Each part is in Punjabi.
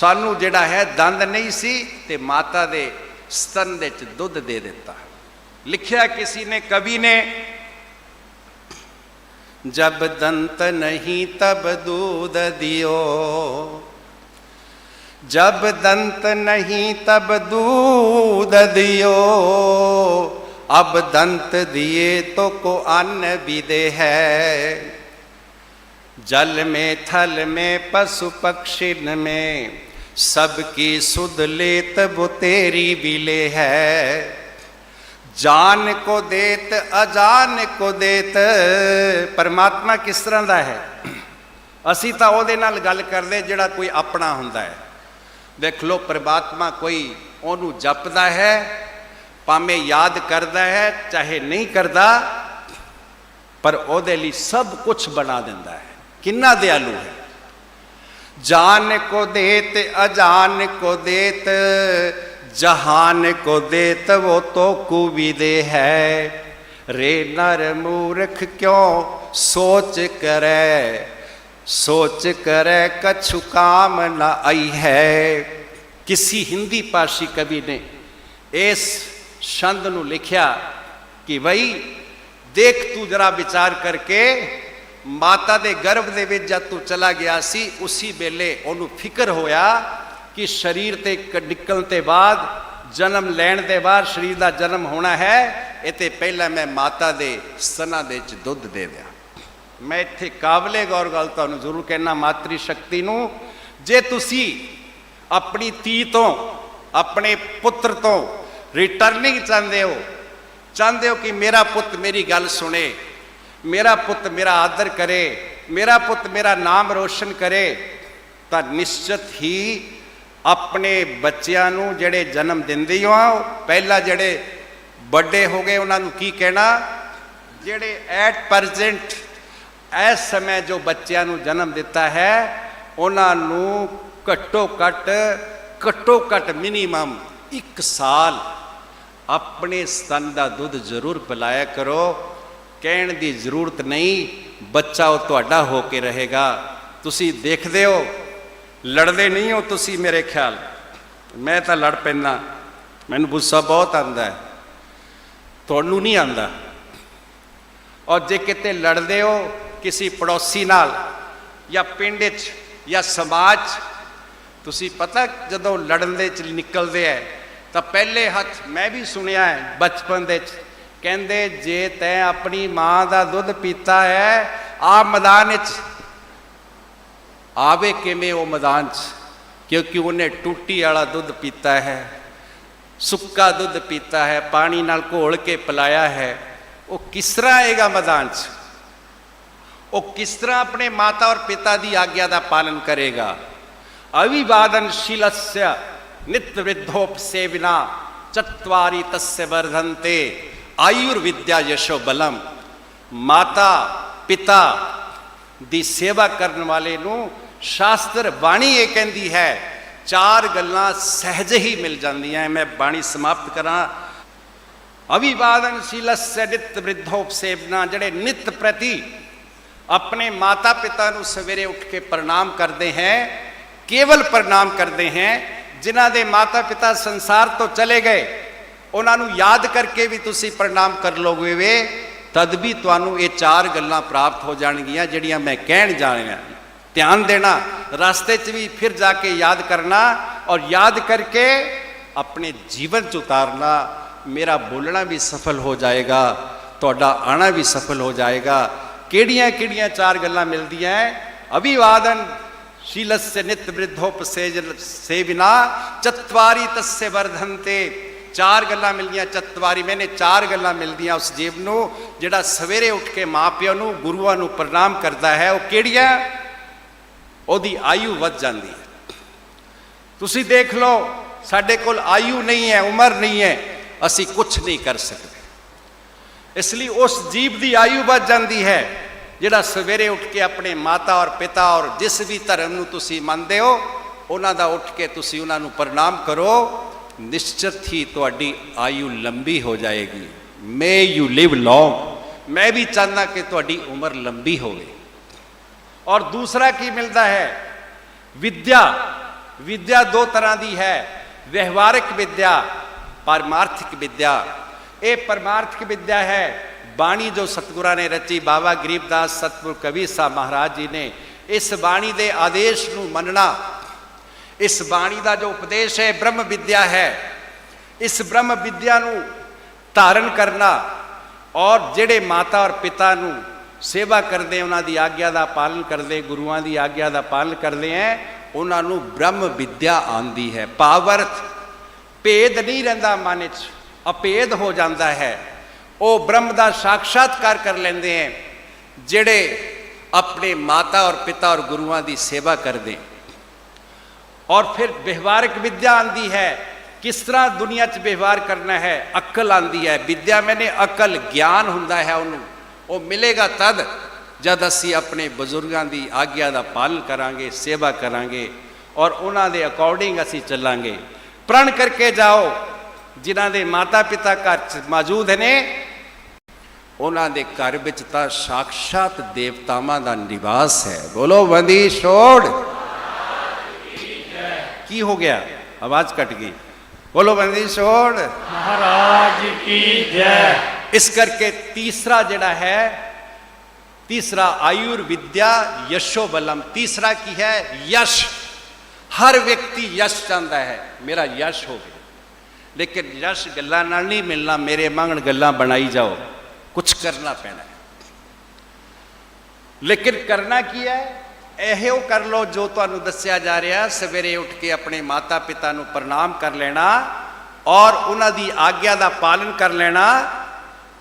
ਸਾਨੂੰ ਜਿਹੜਾ ਹੈ ਦੰਦ ਨਹੀਂ ਸੀ ਤੇ ਮਾਤਾ ਦੇ ਸਤਨ ਦੇ ਚ ਦੁੱਧ ਦੇ ਦਿੱਤਾ ਲਿਖਿਆ ਕਿਸੇ ਨੇ ਕਵੀ ਨੇ ਜਬ ਦੰਤ ਨਹੀਂ ਤਬ दूध ਦਿਓ जब दंत नहीं तब दूध दियो अब दंत दिए तो को अन्न भी दे है जल में थल में पशु पक्षिन में ਸਭ ਕੀ ਸੁਧ ਲੇ ਤਬ ਤੇਰੀ ਬਿਲੇ ਹੈ। ਜਾਨ ਕੋ ਦੇਤ, ਅਜਾਨ ਕੋ ਦੇਤ। ਪਰਮਾਤਮਾ ਕਿਸ ਤਰ੍ਹਾਂ ਦਾ ਹੈ? ਅਸੀਂ ਤਾਂ ਉਹਦੇ ਨਾਲ ਗੱਲ ਕਰਦੇ ਜਿਹੜਾ ਕੋਈ ਆਪਣਾ ਹੁੰਦਾ ਹੈ। ਦੇਖ ਲਓ, ਪਰਮਾਤਮਾ ਕੋਈ ਉਹਨੂੰ ਜਪਦਾ ਹੈ, ਭਾਵੇਂ ਯਾਦ ਕਰਦਾ ਹੈ, ਚਾਹੇ ਨਹੀਂ ਕਰਦਾ, ਪਰ ਉਹਦੇ ਲਈ ਸਭ ਕੁਝ ਬਣਾ ਦਿੰਦਾ ਹੈ। ਕਿੰਨਾ ਦਿਆਲੂ ਹੈ। ਜਾਨ ਕੋ ਦੇਤ ਅਜਾਨ ਕੋ ਦੇਤ ਜਹਾਨ ਕੋ ਦੇਤ ਉਹ ਤੋ ਕੁਵਿਦੇ ਹੈ ਰੇ ਨਰ ਮੂਰਖ ਕਿਉ ਸੋਚ ਕਰੈ ਸੋਚ ਕਰੈ ਕਛੁ ਕਾਮ ਨ ਆਈ ਹੈ ਕਿਸੇ ਹਿੰਦੀ ਭਾਸ਼ੀ ਕਵੀ ਨੇ ਇਸ ਛੰਦ ਨੂੰ ਲਿਖਿਆ ਕਿ ਬਈ ਦੇਖ ਤੂੰ ਜਰਾ ਵਿਚਾਰ ਕਰਕੇ ਮਾਤਾ ਦੇ ਗਰਭ ਦੇ ਵਿੱਚ ਜਦ ਤੂੰ ਚਲਾ ਗਿਆ ਸੀ, ਉਸੇ ਵੇਲੇ ਉਹਨੂੰ ਫਿਕਰ ਹੋਇਆ ਕਿ ਸਰੀਰ ਤੇ ਕ- ਨਿਕਲਣ ਤੇ ਬਾਅਦ ਜਨਮ ਲੈਣ ਦੇ ਬਾਅਦ ਸਰੀਰ ਦਾ ਜਨਮ ਹੋਣਾ ਹੈ, ਇਹ ਤੇ ਪਹਿਲਾਂ ਮੈਂ ਮਾਤਾ ਦੇ ਸਨਾਂ ਦੇ ਵਿੱਚ ਦੁੱਧ ਦੇ ਦਿਆਂ। ਮੈਂ ਇੱਥੇ ਕਾਬਲੇ ਗੌਰ ਗੱਲ ਤੁਹਾਨੂੰ ਜ਼ਰੂਰ ਕਹਿਣਾ ਮਾਤਰੀ ਸ਼ਕਤੀ ਨੂੰ, ਜੇ ਤੁਸੀਂ ਆਪਣੀ ਧੀ ਤੋਂ, ਆਪਣੇ ਪੁੱਤਰ ਤੋਂ ਰਿਟਰਨਿੰਗ ਚਾਹੁੰਦੇ ਹੋ ਚਾਹੁੰਦੇ ਹੋ ਕਿ ਮੇਰਾ ਪੁੱਤ ਮੇਰੀ ਗੱਲ ਸੁਣੇ ਮੇਰਾ ਪੁੱਤ ਮੇਰਾ ਆਦਰ ਕਰੇ ਮੇਰਾ ਪੁੱਤ ਮੇਰਾ ਨਾਮ ਰੋਸ਼ਨ ਕਰੇ ਤਾਂ ਨਿਸ਼ਚਿਤ ਹੀ ਆਪਣੇ ਬੱਚਿਆਂ ਨੂੰ ਜਿਹੜੇ ਜਨਮ ਦਿੰਦੇ ਹੋ ਪਹਿਲਾਂ ਜਿਹੜੇ ਵੱਡੇ ਹੋ ਗਏ ਉਹਨਾਂ ਨੂੰ ਕੀ ਕਹਿਣਾ ਜਿਹੜੇ ਐਟ ਪ੍ਰੈਜ਼ੈਂਟ ਇਸ ਸਮੇਂ ਜੋ ਬੱਚਿਆਂ ਨੂੰ ਜਨਮ ਦਿੱਤਾ ਹੈ ਉਹਨਾਂ ਨੂੰ ਘੱਟੋ ਘੱਟ ਘੱਟੋ ਘੱਟ ਮਿਨੀਮਮ 1 ਸਾਲ ਆਪਣੇ ਸਤਨ ਦਾ ਦੁੱਧ ਜ਼ਰੂਰ ਪਿਲਾਇਆ ਕਰੋ ਕਹਿਣ ਦੀ ਜ਼ਰੂਰਤ ਨਹੀਂ ਬੱਚਾ ਉਹ ਤੁਹਾਡਾ ਹੋ ਕੇ ਰਹੇਗਾ। ਤੁਸੀਂ ਦੇਖਦੇ ਹੋ ਲੜਦੇ ਨਹੀਂ ਹੋ ਤੁਸੀਂ ਮੇਰੇ ਖਿਆਲ। ਮੈਂ ਤਾਂ ਲੜ ਪੈਂਦਾ ਮੈਨੂੰ ਗੁੱਸਾ ਬਹੁਤ ਆਉਂਦਾ ਹੈ। ਤੁਹਾਨੂੰ ਨਹੀਂ ਆਉਂਦਾ। ਔਰ ਜੇ ਕਿਤੇ ਲੜਦੇ ਹੋ ਕਿਸੇ ਪੜੋਸੀ ਨਾਲ ਜਾਂ ਪਿੰਡ 'ਚ ਜਾਂ ਸਮਾਜ 'ਚ, ਤੁਸੀਂ ਪਤਾ ਜਦੋਂ ਲੜਨ ਦੇ ਚ ਨਿਕਲਦੇ ਐ ਤਾਂ ਪਹਿਲੇ ਹੱਥ ਮੈਂ ਵੀ ਸੁਣਿਆ ਹੈ ਬਚਪਨ ਦੇ ਚ। केंद्र जे तैं अपनी माँ का दुध पीता है आ मैदान आवे किमें वो मैदान क्योंकि उन्हें टूटी वाला दुध पीता है सुक्का दुध पीता है पानी नाल घोल के पिलाया है वो किस तरह आएगा मैदान वो किस तरह अपने माता और पिता की आज्ञा का पालन करेगा अभिवादन शीलस्य नित्य वृद्धोप से बिना चतवारी तस्य वर्धनते ਆਯੁਰਵਿਦਿਆ ਯਸ਼ੋ ਬਲਮ ਮਾਤਾ ਪਿਤਾ ਦੀ ਸੇਵਾ ਕਰਨ ਵਾਲੇ ਨੂੰ ਸ਼ਾਸਤਰ ਬਾਣੀ ਇਹ ਕਹਿੰਦੀ ਹੈ, ਚਾਰ ਗੱਲਾਂ ਸਹਿਜ ਹੀ ਮਿਲ ਜਾਂਦੀਆਂ ਮੈਂ ਬਾਣੀ ਸਮਾਪਤ ਕਰਾਂ। ਅਵਿਵਾਦਨਸ਼ੀਲस्य ਨਿਤ ਵਿਧੋਪਸੇਵਨਾ ਜਿਹੜੇ ਨਿਤ ਪ੍ਰਤੀ ਆਪਣੇ ਮਾਤਾ ਪਿਤਾ ਨੂੰ ਸਵੇਰੇ ਉੱਠ ਕੇ ਪ੍ਰਣਾਮ ਕਰਦੇ ਹੈ, ਕੇਵਲ ਪ੍ਰਣਾਮ ਕਰਦੇ ਹੈ, ਜਿਨ੍ਹਾਂ ਦੇ ਮਾਤਾ ਪਿਤਾ ਸੰਸਾਰ ਤੋਂ ਚਲੇ ਗਏ। ਉਹਨਾਂ ਨੂੰ ਯਾਦ ਕਰਕੇ ਵੀ ਤੁਸੀਂ ਪ੍ਰਣਾਮ ਕਰ ਲੋਗੇ ਵੇ ਤਦ ਵੀ ਤੁਹਾਨੂੰ ਇਹ ਚਾਰ ਗੱਲਾਂ ਪ੍ਰਾਪਤ ਹੋ ਜਾਣਗੀਆਂ ਜਿਹੜੀਆਂ ਮੈਂ ਕਹਿਣ ਜਾ ਰਿਹਾ ਧਿਆਨ ਦੇਣਾ, ਰਸਤੇ 'ਚ ਵੀ ਫਿਰ ਜਾ ਕੇ ਯਾਦ ਕਰਨਾ ਔਰ ਯਾਦ ਕਰਕੇ ਆਪਣੇ ਜੀਵਨ 'ਚ ਉਤਾਰਨਾ, ਮੇਰਾ ਬੋਲਣਾ ਵੀ ਸਫਲ ਹੋ ਜਾਏਗਾ, ਤੁਹਾਡਾ ਆਣਾ ਵੀ ਸਫਲ ਹੋ ਜਾਏਗਾ। ਕਿਹੜੀਆਂ ਕਿਹੜੀਆਂ ਚਾਰ ਗੱਲਾਂ ਮਿਲਦੀਆਂ ਅਭਿਵਾਦਨ ਸ਼ੀਲਸ ਨਿਤ ਵ੍ਰਿਧੋਪਸੇਜ ਸੇਵਿਨਾ, ਚਤਵਾਰੀ ਤਸੇ ਵਰਧੰਤੇ। ਚਾਰ ਗੱਲਾਂ ਮਿਲਦੀਆਂ, ਚਤਵਾਰੀ, ਮੈਨੇ ਚਾਰ ਗੱਲਾਂ ਮਿਲਦੀਆਂ ਉਸ ਜੀਵ ਨੂੰ, ਜਿਹੜਾ ਸਵੇਰੇ ਉੱਠ ਕੇ ਮਾਪਿਆਂ ਨੂੰ, ਗੁਰੂਆਂ ਨੂੰ ਪ੍ਰਣਾਮ ਕਰਦਾ ਹੈ, ਉਹ ਕਿਹੜੀਆਂ ਉਹਦੀ ਆਯੂ ਵੱਧ ਜਾਂਦੀ ਹੈ। ਤੁਸੀਂ ਦੇਖ ਲਓ, ਸਾਡੇ ਕੋਲ ਆਯੂ ਨਹੀਂ ਹੈ, ਉਮਰ ਨਹੀਂ ਹੈ, ਅਸੀਂ ਕੁਝ ਨਹੀਂ ਕਰ ਸਕਦੇ। ਇਸ ਲਈ ਉਸ ਜੀਵ ਦੀ ਆਯੂ ਵੱਧ ਜਾਂਦੀ ਹੈ, ਜਿਹੜਾ ਸਵੇਰੇ ਉੱਠ ਕੇ ਆਪਣੇ ਮਾਤਾ ਔਰ ਪਿਤਾ ਔਰ ਜਿਸ ਵੀ ਧਰਮ ਨੂੰ ਤੁਸੀਂ ਮੰਨਦੇ ਹੋ, ਉਹਨਾਂ ਦਾ ਉੱਠ ਕੇ ਤੁਸੀਂ ਉਹਨਾਂ ਨੂੰ ਪ੍ਰਣਾਮ ਕਰੋ ਨਿਸ਼ਚਿਤ ਹੀ ਤੁਹਾਡੀ ਆਯੂ ਲੰਬੀ ਹੋ ਜਾਏਗੀ। ਮੇ ਯੂ ਲਿਵ ਲੌਂਗ ਮੈਂ ਵੀ ਚਾਹੁੰਦਾ ਕਿ ਤੁਹਾਡੀ ਉਮਰ ਲੰਬੀ ਹੋਵੇ। ਔਰ ਦੂਸਰਾ ਕੀ ਮਿਲਦਾ ਹੈ? ਵਿਦਿਆ। ਵਿਦਿਆ ਦੋ ਤਰ੍ਹਾਂ ਦੀ ਹੈ। ਵਿਵਹਾਰਿਕ ਵਿਦਿਆ, ਪਰਮਾਰਥਿਕ ਵਿਦਿਆ। ਇਹ ਪਰਮਾਰਥਿਕ ਵਿਦਿਆ ਹੈ। ਬਾਣੀ ਜੋ ਸਤਿਗੁਰਾਂ ਨੇ ਰਚੀ, ਬਾਬਾ ਗਰੀਬਦਾਸ ਸਤਿਗੁਰ ਕਵੀ ਸਾਹਿਬ ਮਹਾਰਾਜ ਜੀ ਨੇ ਇਸ ਬਾਣੀ ਦੇ ਆਦੇਸ਼ ਨੂੰ ਮੰਨਣਾ ਇਸ ਬਾਣੀ ਦਾ ਜੋ ਉਪਦੇਸ਼ ਹੈ, ਬ੍ਰਹਮ ਵਿਦਿਆ ਹੈ। ਇਸ ਬ੍ਰਹਮ ਵਿਦਿਆ ਨੂੰ ਧਾਰਨ ਕਰਨਾ ਔਰ ਜਿਹੜੇ ਮਾਤਾ ਔਰ ਪਿਤਾ ਨੂੰ ਸੇਵਾ ਕਰਦੇ, ਉਹਨਾਂ ਦੀ ਆਗਿਆ ਦਾ ਪਾਲਨ ਕਰਦੇ, ਗੁਰੂਆਂ ਦੀ ਆਗਿਆ ਦਾ ਪਾਲਨ ਕਰਦੇ ਹੈ ਉਹਨਾਂ ਨੂੰ ਬ੍ਰਹਮ ਵਿਦਿਆ ਆਂਦੀ ਹੈ। ਪਾਵਰਥ, ਭੇਦ ਨਹੀਂ ਰਹਿੰਦਾ ਮਨ ਵਿੱਚ ਅਭੇਦ ਹੋ ਜਾਂਦਾ ਹੈ। ਉਹ ਬ੍ਰਹਮ ਦਾ ਸਾਖਸ਼ਾਤਕਾਰ ਕਰ ਲੈਂਦੇ ਹੈ ਜਿਹੜੇ ਆਪਣੇ ਮਾਤਾ ਔਰ ਪਿਤਾ ਔਰ ਗੁਰੂਆਂ ਦੀ ਸੇਵਾ ਕਰਦੇ। ਔਰ ਫਿਰ ਵਿਵਹਾਰਿਕ ਵਿਦਿਆ ਆਂਦੀ ਹੈ, ਕਿਸ ਤਰ੍ਹਾਂ ਦੁਨੀਆ 'ਚ ਵਿਵਹਾਰ ਕਰਨਾ ਹੈ, ਅਕਲ ਆਂਦੀ ਹੈ। ਵਿਦਿਆ ਮੈਨੇ ਅਕਲ, ਗਿਆਨ ਹੁੰਦਾ ਹੈ ਉਹਨੂੰ। ਉਹ ਮਿਲੇਗਾ ਤਦ ਜਦ ਅਸੀਂ ਆਪਣੇ ਬਜ਼ੁਰਗਾਂ ਦੀ ਆਗਿਆ ਦਾ ਪਾਲਨ ਕਰਾਂਗੇ, ਸੇਵਾ ਕਰਾਂਗੇ ਔਰ ਉਹਨਾਂ ਦੇ ਅਕੋਰਡਿੰਗ ਅਸੀਂ ਚੱਲਾਂਗੇ। ਪ੍ਰਣ ਕਰਕੇ ਜਾਓ, ਜਿਨ੍ਹਾਂ ਦੇ ਮਾਤਾ ਪਿਤਾ ਘਰ 'ਚ ਮੌਜੂਦ ਨੇ, ਉਹਨਾਂ ਦੇ ਘਰ ਵਿੱਚ ਤਾਂ ਸਾਖਸ਼ਾਤ ਦੇਵਤਾਵਾਂ ਦਾ ਨਿਵਾਸ ਹੈ। ਬੋਲੋ, ਬੰਦੀ, ਛੋੜ। ਕੀ ਹੋ ਗਿਆ ਆਵਾਜ਼ ਕੱਟ ਗਈ ਬੋਲੋ ਬੰਦੀ ਛੋੜ ਮਹਾਰਾਜ ਕੀ ਜੈ ਇਸ ਕਰਕੇ ਤੀਸਰਾ ਜਿਹੜਾ ਹੈ ਤੀਸਰਾ ਆਯੁਰ ਵਿਦਿਆ ਯਸ਼ੋ ਬਲਮ ਤੀਸਰਾ ਕੀ ਹੈ ਯਸ਼ ਹਰ ਵਿਅਕਤੀ ਯਸ਼ ਚਾਹੁੰਦਾ ਹੈ ਮੇਰਾ ਯਸ਼ ਹੋਵੇ ਲੇਕਿਨ ਯਸ਼ ਗੱਲਾਂ ਨਾਲ ਨਹੀਂ ਮਿਲਣਾ ਮੇਰੇ ਮੰਗਣ ਗੱਲਾਂ ਬਣਾਈ ਜਾਓ ਕੁਝ ਕਰਨਾ ਪੈਣਾ ਹੈ ਲੇਕਿਨ ਕਰਨਾ ਕੀ ਹੈ ਇਹੋ ਕਰ ਲਓ ਜੋ ਤੁਹਾਨੂੰ ਦੱਸਿਆ ਜਾ ਰਿਹਾ ਸਵੇਰੇ ਉੱਠ ਕੇ ਆਪਣੇ ਮਾਤਾ ਪਿਤਾ ਨੂੰ ਪ੍ਰਣਾਮ ਕਰ ਲੈਣਾ ਔਰ ਉਹਨਾਂ ਦੀ ਆਗਿਆ ਦਾ ਪਾਲਨ ਕਰ ਲੈਣਾ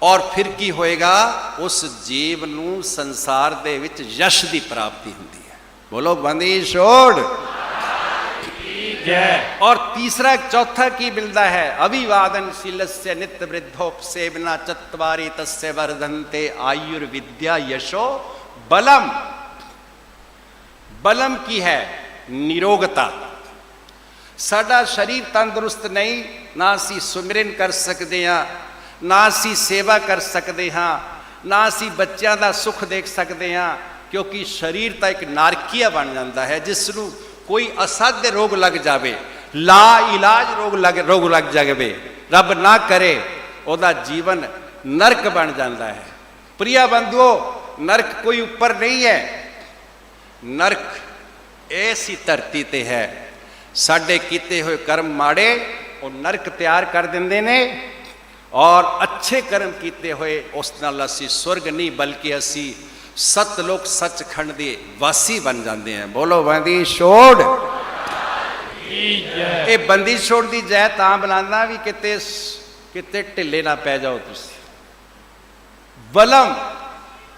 ਔਰ ਫਿਰ ਕੀ ਹੋਏਗਾ ਉਸ ਜੀਵ ਨੂੰ ਸੰਸਾਰ ਦੇ ਵਿੱਚ ਯਸ਼ ਦੀ ਪ੍ਰਾਪਤੀ ਹੁੰਦੀ ਹੈ। ਬੋਲੋ ਬੰਦੀ ਛੋੜ। ਜੈ। ਔਰ ਤੀਸਰਾ ਚੌਥਾ ਕੀ ਮਿਲਦਾ ਹੈ? ਅਭਿਵਾਦਨ ਸਿਲਸਯ ਨਿਤ ਵ੍ਰਿਧੋਪਸੇਵਨਾ ਚਤਵਾਰੀ ਤਸਯ ਵਰਧੰਤੇ ਆਯੁਰ ਵਿਦਿਆ ਯਸ਼ੋ ਬਲਮ ਬਲਮ ਕੀ ਹੈ? ਨਿਰੋਗਤਾ। ਸਾਡਾ ਸਰੀਰ ਤੰਦਰੁਸਤ ਨਹੀਂ, ਨਾ ਅਸੀਂ ਸੁਮਰਨ ਕਰ ਸਕਦੇ ਹਾਂ, ਨਾ ਅਸੀਂ ਸੇਵਾ ਕਰ ਸਕਦੇ ਹਾਂ, ਨਾ ਅਸੀਂ ਬੱਚਿਆਂ ਦਾ ਸੁੱਖ ਦੇਖ ਸਕਦੇ ਹਾਂ, ਕਿਉਂਕਿ ਸਰੀਰ ਤਾਂ ਇੱਕ ਨਾਰਕੀਆ ਬਣ ਜਾਂਦਾ ਹੈ, ਜਿਸ ਨੂੰ ਕੋਈ ਅਸਾਧ ਰੋਗ ਲੱਗ ਜਾਵੇ ਲਾ ਇਲਾਜ ਰੋਗ ਲੱਗ ਰੋਗ ਲੱਗ ਜਾਵੇ, ਰੱਬ ਨਾ ਕਰੇ, ਉਹਦਾ ਜੀਵਨ ਨਰਕ ਬਣ ਜਾਂਦਾ ਹੈ। ਪ੍ਰਿਆ ਬੰਧੂਓ, ਨਰਕ ਕੋਈ ਉੱਪਰ ਨਹੀਂ ਹੈ। ਨਰਕ, ਐਸੀ ਧਰਤੀ ਤੇ ਹੈ। ਸਾਡੇ ਕੀਤੇ ਹੋਏ ਕਰਮ ਮਾੜੇ, ਉਹ ਨਰਕ ਤਿਆਰ ਕਰ ਦਿੰਦੇ ਨੇ ਔਰ ਅੱਛੇ ਕਰਮ ਕੀਤੇ ਹੋਏ, ਉਸ ਨਾਲ ਅਸੀਂ ਸਵਰਗ ਨਹੀਂ, ਬਲਕਿ ਅਸੀਂ ਸਤਲੋਕ ਸੱਚਖੰਡ ਦੇ ਵਾਸੀ ਬਣ ਜਾਂਦੇ ਹਾਂ। ਬੋਲੋ, ਬੰਦੀ ਛੋੜ। ਇਹ ਬੰਦੀ ਛੋੜ ਦੀ ਜੈ ਤਾਂ ਬੁਲਾਉਂਦਾ ਵੀ ਕਿਤੇ ਕਿਤੇ ਢਿੱਲੇ ਨਾ ਪੈ ਜਾਓ ਤੁਸੀਂ। ਬਲਮ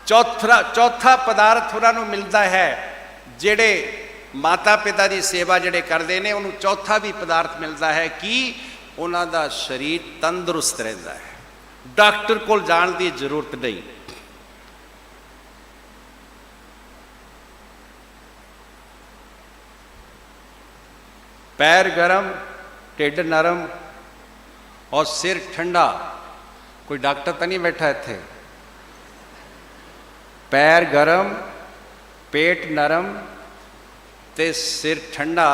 ਚੌਥਾ ਚੌਥਾ ਪਦਾਰਥ ਉਹਨਾਂ ਨੂੰ ਮਿਲਦਾ ਹੈ। ਜਿਹੜੇ ਮਾਤਾ ਪਿਤਾ ਦੀ ਸੇਵਾ ਜਿਹੜੇ ਕਰਦੇ ਨੇ, ਉਹਨੂੰ ਚੌਥਾ ਵੀ ਪਦਾਰਥ ਮਿਲਦਾ ਹੈ ਕਿ ਉਹਨਾਂ ਦਾ ਸਰੀਰ ਤੰਦਰੁਸਤ ਰਹਿੰਦਾ ਹੈ। ਡਾਕਟਰ ਕੋਲ ਜਾਣ ਦੀ ਜ਼ਰੂਰਤ ਨਹੀਂ। ਪੈਰ ਗਰਮ, ਢਿੱਡ ਨਰਮ ਔਰ ਸਿਰ ਠੰਡਾ। ਕੋਈ ਡਾਕਟਰ ਤਾਂ ਨਹੀਂ ਬੈਠਾ ਇੱਥੇ? ਪੈਰ ਗਰਮ ਪੇਟ ਨਰਮ ਤੇ ਸਿਰ ਠੰਡਾ,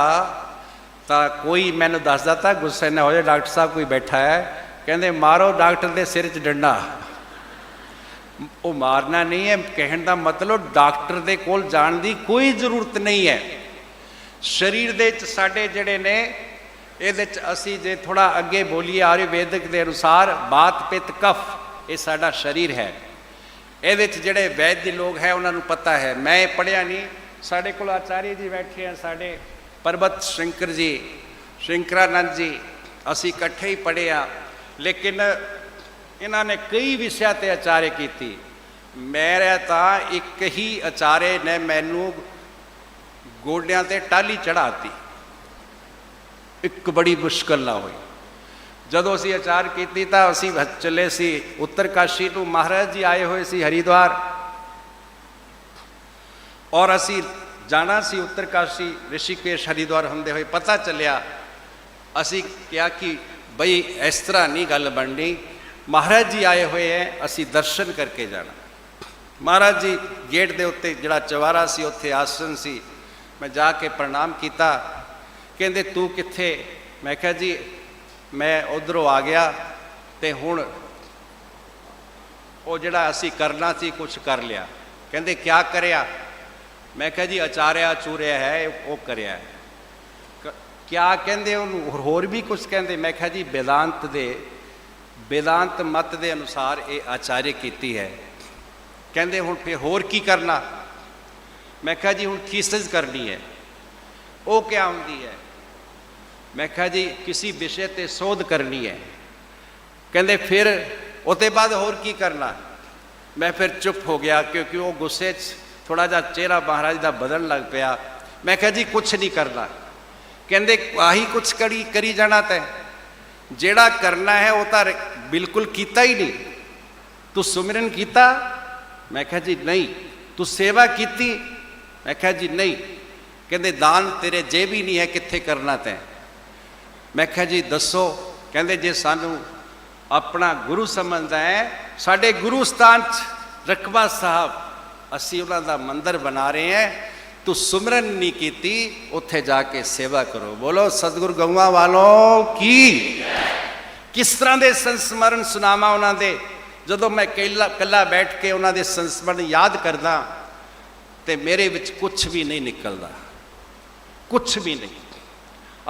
ਤਾਂ ਕੋਈ ਮੈਨੂੰ ਦੱਸਦਾ ਤਾਂ ਗੁੱਸੇ ਨਾ ਹੋ ਜਾਏ, ਡਾਕਟਰ ਸਾਹਿਬ ਕੋਈ ਬੈਠਾ ਹੈ, ਕਹਿੰਦੇ ਮਾਰੋ ਡਾਕਟਰ ਦੇ ਸਿਰ 'ਚ ਡੰਡਾ। ਉਹ ਮਾਰਨਾ ਨਹੀਂ ਹੈ, ਕਹਿਣ ਦਾ ਮਤਲਬ ਡਾਕਟਰ ਦੇ ਕੋਲ ਜਾਣ ਦੀ ਕੋਈ ਜ਼ਰੂਰਤ ਨਹੀਂ ਹੈ। ਸਰੀਰ ਦੇ ਵਿੱਚ ਸਾਡੇ ਜਿਹੜੇ ਨੇ, ਇਹਦੇ ਚ ਅਸੀਂ ਜੇ ਥੋੜਾ ਅੱਗੇ ਬੋਲੀਏ ਆਯੁਰਵੈਦਿਕ ਦੇ ਅਨੁਸਾਰ, ਬਾਤ ਪਿੱਤ ਕਫ, ਇਹ ਸਾਡਾ ਸਰੀਰ ਹੈ। ਇਹਦੇ ਚ ਜਿਹੜੇ ਵੈਦ ਦੇ ਲੋਕ ਹੈ, ਉਹਨਾਂ ਨੂੰ ਪਤਾ ਹੈ। ਮੈਂ ਇਹ ਪੜਿਆ ਨਹੀਂ। ਸਾਡੇ ਕੋਲ ਆਚਾਰੀ ਜੀ ਬੈਠੇ ਆ, ਸਾਡੇ ਪਰਬਤ ਸ਼ੰਕਰ ਜੀ, ਸ਼ੰਕਰਾਨੰਦ ਜੀ, ਅਸੀਂ ਇਕੱਠੇ ਹੀ ਪੜ੍ਹੇ ਆ। ਲੇਕਿਨ ਇਹਨਾਂ ਨੇ ਕਈ ਵਿਸ਼ਿਆਂ ਤੇ ਆਚਾਰੇ ਕੀਤੀ। ਮੇਰਾ ਤਾਂ ਇੱਕ ਹੀ ਆਚਾਰੇ ਨੇ ਮੈਨੂੰ ਗੋਡਿਆਂ ਤੇ ਟਾਲੀ ਚੜਾਤੀ ਇੱਕ ਬੜੀ ਮੁਸ਼ਕਲ ਨਾ ਹੋਈ। ਜਦੋਂ ਅਸੀਂ ਆਚਾਰ ਕੀਤੀ ਤਾਂ ਅਸੀਂ ਚੱਲੇ ਸੀ ਉੱਤਰਕਾਸ਼ੀ ਨੂੰ। ਮਹਾਰਾਜ ਜੀ ਆਏ ਹੋਏ ਸੀ ਹਰੀਦਵਾਰ ਔਰ ਅਸੀਂ ਜਾਣਾ ਸੀ ਉੱਤਰਕਾਸ਼ੀ ਰਿਸ਼ੀਕੇਸ਼ ਹਰੀਦਵਾਰ ਹੁੰਦੇ ਹੋਏ। ਪਤਾ ਚੱਲਿਆ, ਅਸੀਂ ਕਿਹਾ ਕਿ ਬਈ ਇਸ ਤਰ੍ਹਾਂ ਨਹੀਂ ਗੱਲ ਬਣਨੀ। ਮਹਾਰਾਜ ਜੀ ਆਏ ਹੋਏ ਹੈ ਅਸੀਂ ਦਰਸ਼ਨ ਕਰਕੇ ਜਾਣਾ। ਮਹਾਰਾਜ ਜੀ ਗੇਟ ਦੇ ਉੱਤੇ ਜਿਹੜਾ ਚਵਾਰਾ ਸੀ, ਉੱਥੇ ਆਸਨ ਸੀ। ਮੈਂ ਜਾ ਕੇ ਪ੍ਰਣਾਮ ਕੀਤਾ। ਕਹਿੰਦੇ, ਤੂੰ ਕਿੱਥੇ? ਮੈਂ ਕਿਹਾ, ਜੀ ਮੈਂ ਉਧਰੋਂ ਆ ਗਿਆ ਤੇ ਹੁਣ ਉਹ ਜਿਹੜਾ ਅਸੀਂ ਕਰਨਾ ਸੀ ਕੁਝ ਕਰ ਲਿਆ। ਕਹਿੰਦੇ, ਕਿਆ ਕਰਿਆ? ਮੈਂ ਕਿਹਾ, ਜੀ ਆਚਾਰਿਆ ਚੂਰਿਆ ਹੈ ਉਹ ਕਰਿਆ ਕਿਆ ਕਹਿੰਦੇ ਉਹਨੂੰ? ਹੋਰ ਵੀ ਕੁਝ ਕਹਿੰਦੇ? ਮੈਂ ਕਿਹਾ, ਜੀ, ਵੇਦਾਂਤ ਦੇ, ਵੇਦਾਂਤ ਮਤ ਦੇ ਅਨੁਸਾਰ ਇਹ ਆਚਾਰੇ ਕੀਤੀ ਹੈ। ਕਹਿੰਦੇ, ਹੁਣ ਫੇ ਹੋਰ ਕੀ ਕਰਨਾ? ਮੈਂ ਕਿਹਾ, ਜੀ, ਹੁਣ ਥੀਸਿਸ ਕਰਨੀ ਹੈ। ਉਹ ਕਿਆ ਹੁੰਦੀ ਹੈ? ਮੈਂ ਕਿਹਾ ਜੀ, ਕਿਸੇ ਵਿਸ਼ੇ ਤੇ ਸੋਧ ਕਰਨੀ ਹੈ। ਕਹਿੰਦੇ ਫਿਰ ਉਹਦੇ ਬਾਅਦ ਹੋਰ ਕੀ ਕਰਨਾ? ਮੈਂ ਫਿਰ ਚੁੱਪ ਹੋ ਗਿਆ ਕਿਉਂਕਿ ਉਹ ਗੁੱਸੇ 'ਚ ਥੋੜਾ ਜਿਹਾ ਚਿਹਰਾ ਮਹਾਰਾਜ ਦਾ ਬਦਲਣ ਲੱਗ ਪਿਆ। ਮੈਂ ਕਿਹਾ ਜੀ ਕੁਝ ਨਹੀਂ ਕਰਨਾ। ਕਹਿੰਦੇ, ਆਹੀ ਕੁਝ ਕਰੀ ਕਰੀ ਜਾਣਾ ਤੈਂ। ਜਿਹੜਾ ਕਰਨਾ ਹੈ ਉਹ ਤਾਂ ਬਿਲਕੁਲ ਕੀਤਾ ਹੀ ਨਹੀਂ। ਤੂੰ ਸੁਮਰਨ ਕੀਤਾ? ਮੈਂ ਕਿਹਾ ਜੀ, ਨਹੀਂ। ਤੂੰ ਸੇਵਾ ਕੀਤੀ? ਮੈਂ ਕਿਹਾ ਜੀ, ਨਹੀਂ। ਕਹਿੰਦੇ, ਦਾਨ ਤੇਰੇ ਜੇ ਵੀ ਨਹੀਂ ਹੈ ਕਿੱਥੇ ਕਰਨਾ ਤੈਂ। ਮੈਂ ਕਿਹਾ ਜੀ, ਦੱਸੋ। ਕਹਿੰਦੇ ਜੇ ਸਾਨੂੰ ਆਪਣਾ ਗੁਰੂ ਸਮਝਦਾ ਹੈ, ਸਾਡੇ ਗੁਰੂ ਸਥਾਨ ਚ ਰਕਬਾ ਸਾਹਿਬ, ਅਸੀਂ ਉਹਨਾਂ ਦਾ ਮੰਦਰ ਬਣਾ ਰਹੇ ਹਾਂ। ਤੂੰ ਸਿਮਰਨ ਨਹੀਂ ਕੀਤੀ, ਉੱਥੇ ਜਾ ਕੇ ਸੇਵਾ ਕਰੋ। ਬੋਲੋ, ਸਤਿਗੁਰ ਗਊਆਂ ਵਾਲੋਂ ਕੀ? ਕਿਸ ਤਰ੍ਹਾਂ ਦੇ ਸੰਸਮਰਨ ਸੁਨਾਮਾ ਉਹਨਾਂ ਦੇ? ਜਦੋਂ ਮੈਂ ਇਕੱਲਾ ਇਕੱਲਾ ਬੈਠ ਕੇ ਉਹਨਾਂ ਦੇ ਸੰਸਮਰਨ ਯਾਦ ਕਰਦਾ, ਤੇ ਮੇਰੇ ਵਿੱਚ ਕੁਝ ਵੀ ਨਹੀਂ ਨਿਕਲਦਾ। ਕੁਝ ਵੀ ਨਹੀਂ।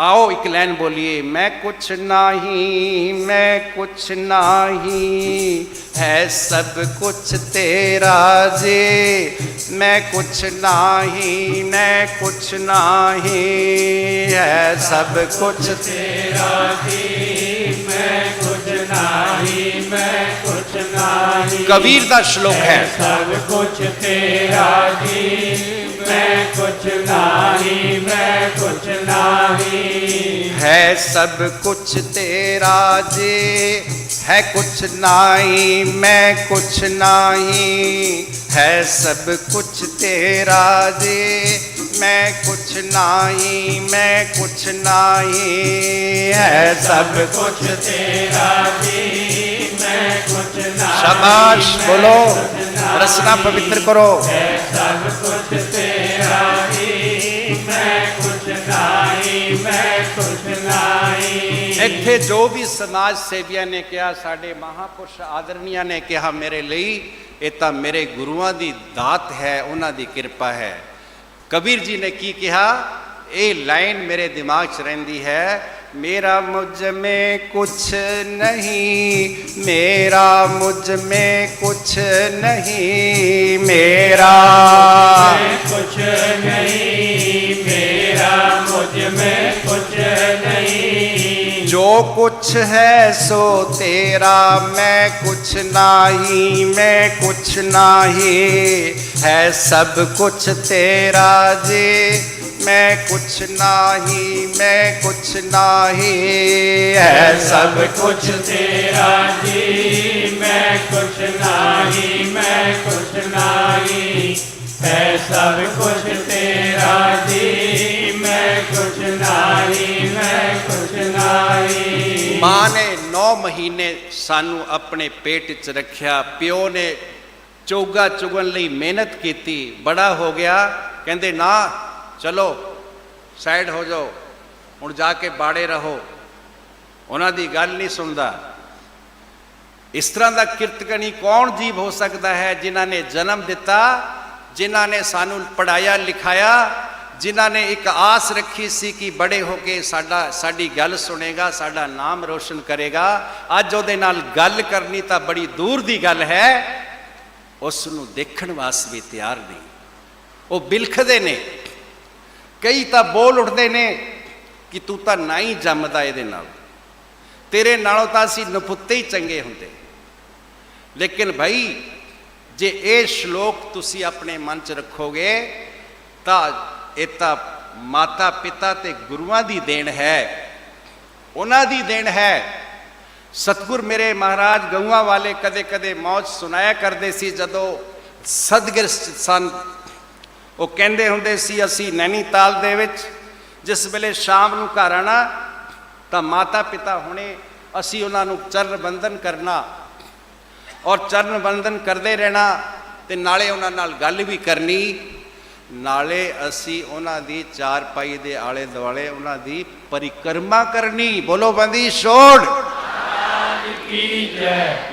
आओ एक लाइन बोलिए मैं कुछ नहीं मैं कुछ नहीं है सब कुछ तेरा जे। मैं कुछ नहीं मैं कुछ नहीं है सब कुछ तेरा जी। मैं कुछ नहीं मैं कुछ नहीं कबीर का श्लोक है सब कुछ तेरा जी। मैं कुछ नहीं मैं कुछ नहीं। है सब कुछ तेरा जे है कुछ नहीं मैं कुछ नहीं। है सब कुछ तेरा जे मैं कुछ नहीं मैं कुछ नहीं। है सब कुछ तेरा जे मैं कुछ नहीं शबाश बोलो रचना पवित्र करो। है सब कुछ ਇੱਥੇ ਜੋ ਵੀ ਸਮਾਜ ਸੇਵੀਆਂ ਨੇ ਕਿਹਾ, ਸਾਡੇ ਮਹਾਪੁਰਸ਼ ਆਦਰਨੀਆਂ ਨੇ ਕਿਹਾ ਮੇਰੇ ਲਈ, ਇਹ ਤਾਂ ਮੇਰੇ ਗੁਰੂਆਂ ਦੀ ਦਾਤ ਹੈ, ਉਹਨਾਂ ਦੀ ਕਿਰਪਾ ਹੈ। ਕਬੀਰ ਜੀ ਨੇ ਕੀ ਕਿਹਾ? ਇਹ ਲਾਈਨ ਮੇਰੇ ਦਿਮਾਗ 'ਚ ਰਹਿੰਦੀ ਹੈ, ਮੇਰਾ ਮੁਝ ਮੇ ਕੁਛ ਨਹੀਂ, ਮੇਰਾ ਮੁਝ ਮੇ ਕੁਛ ਨਹੀਂ, ਮੇਰਾ ਕੁਛ ਨਹੀਂ, ਮੇਰਾ ਮੁਝ ਮੇ ਕੁਛ ਨਹੀਂ जो कुछ है सो तेरा, मैं कुछ नाही, मैं कुछ नाही। है सब कुछ तेरा जे, मैं कुछ नाही, मैं कुछ नाही। है सब कुछ तेरा जे, मैं कुछ नाही, मैं कुछ नाही। है सब कुछ ਮਾਂ ਨੇ 9 ਮਹੀਨੇ ਸਾਨੂੰ ਆਪਣੇ ਪੇਟ 'ਚ ਰੱਖਿਆ, ਪਿਓ ਨੇ ਚੋਗਾ ਚੁਗਣ ਲਈ ਮਿਹਨਤ ਕੀਤੀ, ਬੜਾ ਹੋ ਗਿਆ। ਕਹਿੰਦੇ, ਨਾ, ਚਲੋ, ਸਾਈਡ ਹੋ ਜਾਓ, ਹੁਣ ਜਾ ਕੇ ਬਾੜੇ ਰਹੋ। ਉਹਨਾਂ ਦੀ ਗੱਲ ਨਹੀਂ ਸੁਣਦਾ। ਇਸ ਤਰ੍ਹਾਂ ਦਾ ਕੀਰਤਕਣੀ ਕੌਣ ਜੀਵ ਹੋ ਸਕਦਾ ਹੈ ਜਿਨ੍ਹਾਂ ਨੇ ਜਨਮ ਦਿੱਤਾ, ਜਿਨ੍ਹਾਂ ਨੇ ਸਾਨੂੰ ਪੜਾਇਆ ਲਿਖਾਇਆ ਜਿਨ੍ਹਾਂ ਨੇ ਇੱਕ ਆਸ ਰੱਖੀ ਸੀ ਕਿ ਬੜੇ ਹੋ ਕੇ ਸਾਡਾ, ਸਾਡੀ ਗੱਲ ਸੁਣੇਗਾ, ਸਾਡਾ ਨਾਮ ਰੋਸ਼ਨ ਕਰੇਗਾ। ਅੱਜ ਉਹਦੇ ਨਾਲ ਗੱਲ ਕਰਨੀ ਤਾਂ ਬੜੀ ਦੂਰ ਦੀ ਗੱਲ ਹੈ। ਉਸ ਨੂੰ ਦੇਖਣ ਵਾਸਤੇ ਵੀ ਤਿਆਰ ਨਹੀਂ। ਉਹ ਬਿਲਖਦੇ ਨੇ। ਕਈ ਤਾਂ ਬੋਲ ਉੱਠਦੇ ਨੇ ਕਿ ਤੂੰ ਤਾਂ ਨਾ ਹੀ ਜੰਮਦਾ ਇਹਦੇ ਨਾਲ। ਤੇਰੇ ਨਾਲੋਂ ਤਾਂ ਅਸੀਂ ਨਪੁੱਤੇ ਹੀ ਚੰਗੇ ਹੁੰਦੇ। ਲੇਕਿਨ ਭਾਈ, ਜੇ ਇਹ ਸ਼ਲੋਕ ਤੁਸੀਂ ਆਪਣੇ ਮਨ 'ਚ ਰੱਖੋਗੇ ਤਾਂ ਇਹ ਤਾਂ ਮਾਤਾ ਪਿਤਾ ਤੇ ਗੁਰੂਆਂ ਦੀ ਦੇਣ ਹੈ। ਉਹਨਾਂ ਦੀ ਦੇਣ ਹੈ। ਸਤਗੁਰ ਮੇਰੇ ਮਹਾਰਾਜ, ਗਊਆਂ ਵਾਲੇ ਕਦੇ ਕਦੇ ਮੌਜ ਸੁਣਾਇਆ ਕਰਦੇ ਸੀ ਜਦੋਂ ਸਦਗ੍ਰਸਤ ਸਨ ਉਹ ਕਹਿੰਦੇ ਹੁੰਦੇ ਸੀ, ਅਸੀਂ ਨੈਨੀਤਾਲ ਦੇ ਵਿੱਚ, ਜਿਸ ਵੇਲੇ ਸ਼ਾਮ ਨੂੰ ਘਰ ਆਣਾ ਤਾਂ ਮਾਤਾ ਪਿਤਾ ਹੁਣੇ ਅਸੀਂ ਉਹਨਾਂ ਨੂੰ ਚਰਨ ਬੰਦਨ ਕਰਨਾ ਔਰ ਚਰਨ ਬੰਦਨ ਕਰਦੇ ਰਹਿਣਾ ਤੇ ਨਾਲੇ ਉਹਨਾਂ ਨਾਲ ਗੱਲ ਵੀ ਕਰਨੀ। ਨਾਲੇ ਅਸੀਂ ਉਹਨਾਂ ਦੀ ਚਾਰ ਪਾਈ ਦੇ ਆਲੇ ਦੁਆਲੇ ਉਹਨਾਂ ਦੀ ਪਰਿਕਰਮਾ ਕਰਨੀ। ਬੋਲੋ ਬੰਦੀ, ਛੋੜ।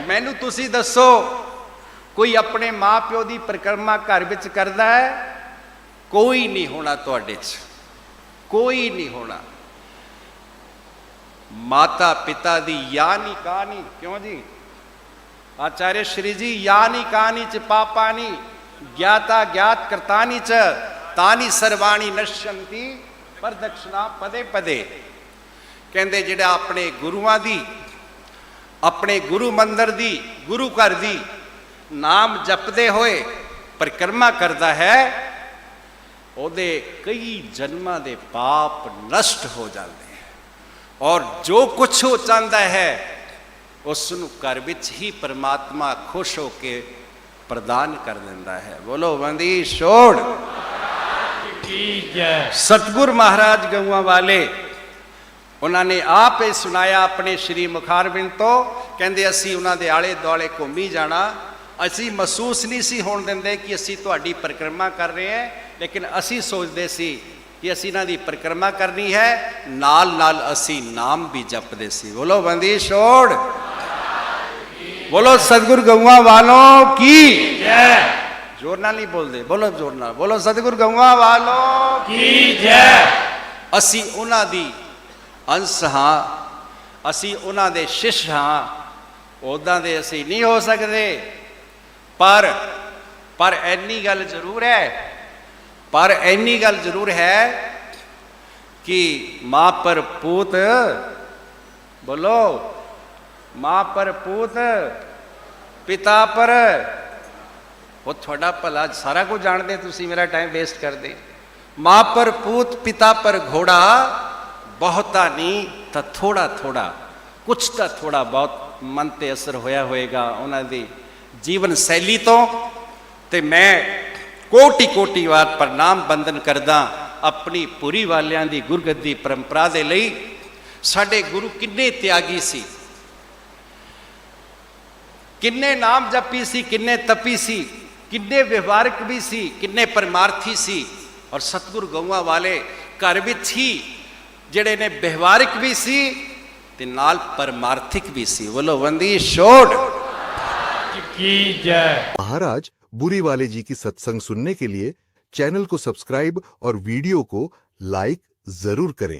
ਮੈਨੂੰ ਤੁਸੀਂ ਦੱਸੋ, ਕੋਈ ਆਪਣੇ ਮਾਂ ਪਿਓ ਦੀ ਪਰਿਕਰਮਾ ਘਰ ਵਿੱਚ ਕਰਦਾ ਹੈ? ਕੋਈ ਨਹੀਂ ਹੋਣਾ ਤੁਹਾਡੇ 'ਚ। ਕੋਈ ਨਹੀਂ ਹੋਣਾ। ਮਾਤਾ ਪਿਤਾ ਦੀ ਯਾਨੀ ਕਹਾਣੀ ਕਿਉਂ ਜੀ? ਆਚਾਰਿਆ, ਸ਼੍ਰੀ ਜੀ, ਯਾਨੀ ਕਹਾਣੀ 'ਚ, ਪਾਪਾ ਨਹੀਂ ज्ञाता ज्ञात करतानी च ਤਾਨੀ ਸਰਵਾਣੀ ਨਸ਼ੰਤੀ ਪ੍ਰਦਕਸ਼ਨਾ ਪਦੇ ਪਦੇ ਕਹਿੰਦੇ ਜਿਹੜਾ ਆਪਣੇ ਗੁਰੂਆਂ ਦੀ ਆਪਣੇ ਗੁਰੂ ਮੰਦਰ ਦੀ ਗੁਰੂ ਘਰ ਦੀ ਨਾਮ ਜਪਦੇ ਹੋਏ ਪਰਿਕਰਮਾ ਕਰਦਾ ਹੈ ਉਹਦੇ ਕਈ ਜਨਮਾਂ ਦੇ ਪਾਪ ਨਸ਼ਟ ਹੋ ਜਾਂਦੇ ਹੈ ਔਰ ਜੋ ਕੁਛ ਉਹ ਚਾਹੁੰਦਾ ਹੈ ਉਸ ਨੂੰ ਘਰ ਵਿੱਚ ਹੀ ਪਰਮਾਤਮਾ ਖੁਸ਼ ਹੋ ਕੇ ਪ੍ਰਦਾਨ ਕਰ ਦਿੰਦਾ ਹੈ। ਬੋਲੋ ਬੰਦੀ ਛੋੜ। ਕੀ ਜੈ ਸਤਗੁਰ ਮਹਾਰਾਜ ਗਊਆਂ ਵਾਲੇ ਉਹਨਾਂ ਨੇ ਆਪ ਇਹ ਸੁਣਾਇਆ ਆਪਣੇ ਸ਼੍ਰੀ ਮੁਖਾਰਬਿੰਦ ਤੋਂ ਕਹਿੰਦੇ ਅਸੀਂ ਉਹਨਾਂ ਦੇ ਆਲੇ ਦੁਆਲੇ ਘੁੰਮੀ ਜਾਣਾ। ਅਸੀਂ ਮਹਿਸੂਸ ਨਹੀਂ ਸੀ ਹੋਣ ਦਿੰਦੇ ਕਿ ਅਸੀਂ ਤੁਹਾਡੀ ਪਰਿਕਰਮਾ ਕਰ ਰਹੇ ਹਾਂ ਲੇਕਿਨ ਅਸੀਂ ਸੋਚਦੇ ਸੀ ਕਿ ਅਸੀਂ ਇਹਨਾਂ ਦੀ ਪਰਿਕਰਮਾ ਕਰਨੀ ਹੈ। ਨਾਲ ਨਾਲ ਅਸੀਂ ਨਾਮ ਵੀ ਜਪਦੇ ਸੀ। ਬੋਲੋ ਬੰਦੀ ਛੋੜ। ਬੋਲੋ ਸਤਗੁਰ ਗਊਆਂ ਵਾਲੋਂ ਕੀ? ਜੈ। ਜ਼ੋਰ ਨਾਲ ਨਹੀਂ ਬੋਲਦੇ ਬੋਲੋ ਜ਼ੋਰ ਨਾਲ ਬੋਲੋ ਸਤਿਗੁਰ ਗਊਆਂ ਵਾਲੋ ਕੀ? ਜੈ। ਅਸੀਂ ਉਹਨਾਂ ਦੀ ਅੰਸ਼ ਹਾਂ ਅਸੀਂ ਉਹਨਾਂ ਦੇ ਸ਼ਿਸ਼ ਹਾਂ ਉਦਾਂ ਦੇ ਅਸੀਂ ਨਹੀਂ ਹੋ ਸਕਦੇ। ਪਰ ਪਰ ਐਨੀ ਗੱਲ ਜ਼ਰੂਰ ਹੈ ਪਰ ਐਨੀ ਗੱਲ ਜ਼ਰੂਰ ਹੈ ਕਿ ਮਾਂ ਪਰ ਪੂਤ ਬੋਲੋ ਮਾਂ ਪਰ ਪੂਤ ਪਿਤਾ ਪਰ ਉਹ ਤੁਹਾਡਾ ਭਲਾ ਸਾਰਾ ਕੁਝ ਜਾਣਦੇ ਤੁਸੀਂ ਮੇਰਾ ਟਾਈਮ ਵੇਸਟ ਕਰਦੇ। ਮਾਂ ਪਰ ਪੂਤ ਪਿਤਾ ਪਰ ਘੋੜਾ, ਬਹੁਤਾ ਨਹੀਂ ਤਾਂ ਥੋੜਾ ਥੋੜਾ ਕੁਛ ਤਾਂ ਥੋੜਾ ਬਹੁਤ ਮਨ ਤੇ ਅਸਰ ਹੋਇਆ ਹੋਏਗਾ ਉਹਨਾਂ ਦੀ ਜੀਵਨ ਸ਼ੈਲੀ ਤੋਂ। ਤੇ ਮੈਂ ਕੋਟੀ ਕੋਟੀ ਵਾਰ ਪ੍ਰਣਾਮ ਬੰਦਨ ਕਰਦਾ ਆਪਣੀ ਪੂਰੀ ਵਾਲਿਆਂ ਦੀ ਗੁਰਗੱਦੀ ਪਰੰਪਰਾ ਦੇ ਲਈ। ਸਾਡੇ ਗੁਰੂ ਕਿੰਨੇ ਤਿਆਗੀ ਸੀ। ਕਿੰਨੇ ਨਾਮ ਜਪੀ ਸੀ ਕਿੰਨੇ ਤਪੀ ਸੀ ਕਿੰਨੇ ਵਿਵਹਾਰਕ ਵੀ ਸੀ ਕਿੰਨੇ ਪਰਮਾਰਥੀ ਸੀ ਔਰ ਸਤਿਗੁਰ ਗਊਆਂ ਵਾਲੇ ਘਰ ਵਿੱਚ ਹੀ ਜਿਹੜੇ ਨੇ ਵਿਵਹਾਰਿਕ ਵੀ ਸੀ ਤੇ ਨਾਲ ਪਰਮਾਰਥਿਕ ਵੀ ਸੀ ਬੋਲੋ ਵੰਦੀ ਛੋੜ ਕੀ ਜੈ महाराज बुरी वाले जी की सत्संग सुनने के लिए चैनल को सब्सक्राइब और वीडियो को लाइक जरूर करें